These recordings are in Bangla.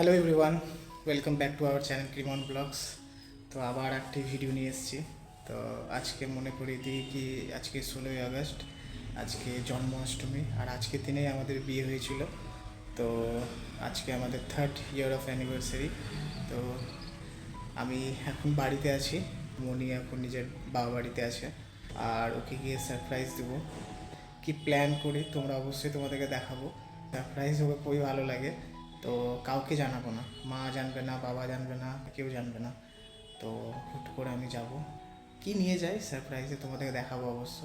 Hello everyone welcome back to our channel ক্রিমন blogs তো আবার একটি ভিডিও নিয়ে এসেছি। তো আজকে মনে করিয়ে দিই কি আজকে ষোলোই আগস্ট, আজকে জন্মাষ্টমী, আর আজকের দিনেই আমাদের বিয়ে হয়েছিল। তো আজকে আমাদের থার্ড ইয়ার অফ অ্যানিভার্সারি তো আমি এখন বাড়িতে আছি মনি এখন নিজের বাবা বাড়িতে আছে, আর ওকে গিয়ে সারপ্রাইজ দেবো। কি প্ল্যান করি তোমরা অবশ্যই তোমাদেরকে দেখাবো। সারপ্রাইজ ওকে খুবই ভালো লাগে। তো কাউকে জানাব না। মা জানবে না, বাবা জানবে না, কেউ জানবে না। তো হুট করে আমি যাব। কি নিয়ে যাই? সারপ্রাইজে তোমাদেরকে দেখাবো অবশ্য।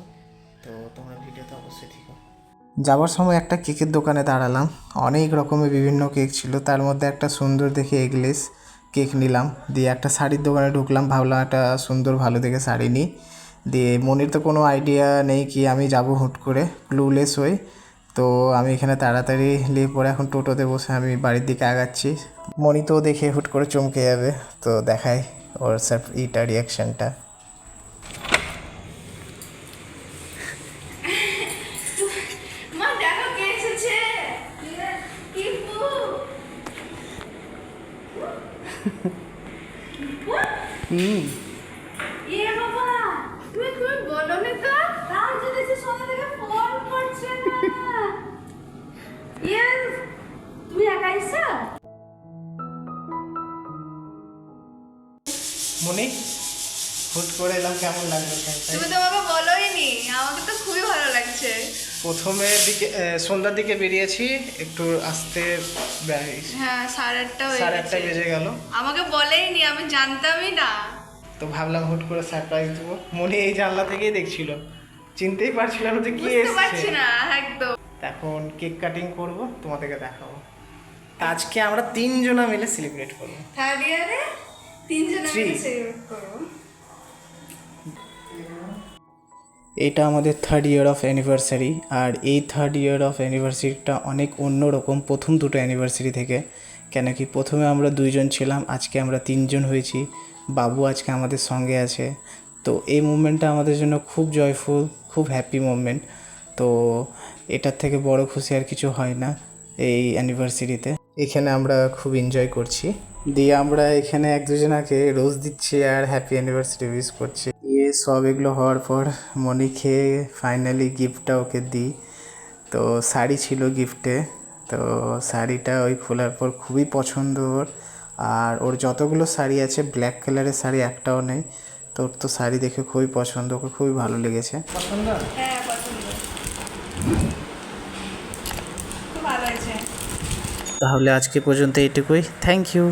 তো তোমরা ভিডিওতে অবশ্যই ঠিক যাওয়ার সময় একটা কেকের দোকানে দাঁড়ালাম। অনেক রকমের বিভিন্ন কেক ছিল। তার মধ্যে একটা সুন্দর দেখে এগলেস কেক নিলাম। দিয়ে একটা শাড়ির দোকানে ঢুকলাম। ভাবলাম একটা সুন্দর ভালো দেখে শাড়ি নিই। দিয়ে মনির তো কোনো আইডিয়া নেই কি আমি যাব হুট করে। ক্লুলেস হই তো আমি এখানে তাড়াতাড়ি নিয়ে পরে এখন টোটোতে বসে আমি বাড়ির দিকে আগাচ্ছি। মনি তো দেখে হুট করে চমকে যাবে তো দেখাই ওর স্যার ইটা রিয়াকশানটা হুম। মনি হুট করে এলাম কেমন লাগল তুমি তো বাবা বলোই নি আমাকে তো খুবই ভালো লাগছে। প্রথমে দিকে সন্ধ্যার দিকে বেরিয়েছি একটু আসতে হ্যাঁ সাড়ে আটটা সাড়ে আটটা বেজে গেল। আমাকে বলেই নি আমি জানতামই না। তো ভাবলাম হুট করে সারপ্রাইজ দেবো। মনে এই জানলা থেকেই দেখছিল। চিনতেই পারছিলাম যে কি পারছি না একদম। এখন কেক কাটিং করব তোমাদেরকে দেখাবো। আজকে আমরা তিনজনা মিলে সেলিব্রেট করব। থার্ড ইয়ারে এটা আমাদের থার্ড ইয়ার অফ অ্যানিভার্সারি আর এই থার্ড ইয়ার অফ অ্যানিভার্সারিটা অনেক অন্যরকম প্রথম দুটো অ্যানিভার্সারি থেকে কেন কি প্রথমে আমরা দুইজন ছিলাম আজকে আমরা তিনজন হয়েছি বাবু আজকে আমাদের সঙ্গে আছে। তো এই মুমেন্টটা আমাদের জন্য খুব জয়ফুল খুব হ্যাপি মুমেন্ট তো এটার থেকে বড় খুশি আর কিছু হয় না এই অ্যানিভার্সারিতে এখানে আমরা খুব এনজয় করছি। দিয়ে আমরা এখানে এক দুজনাকে রোজ দিচ্ছি আর হ্যাপি অ্যানিভার্সারি উইশ করছি। দিয়ে সব এগুলো হওয়ার পর মনি খেয়ে ফাইনালি গিফটটা ওকে দিই। তো শাড়ি ছিল গিফটে তো শাড়িটা ওই খোলার পর খুবই পছন্দ ওর। আর ওর যতগুলো শাড়ি আছে ব্ল্যাক কালারের শাড়ি একটাও নেই। তো ওর তো শাড়ি দেখে খুবই পছন্দ ওকে খুবই ভালো লেগেছে। পছন্দ হ্যাঁ পছন্দ খুব ভালো হয়েছে তাহলে আজকে পর্যন্ত এটুকুই। Thank you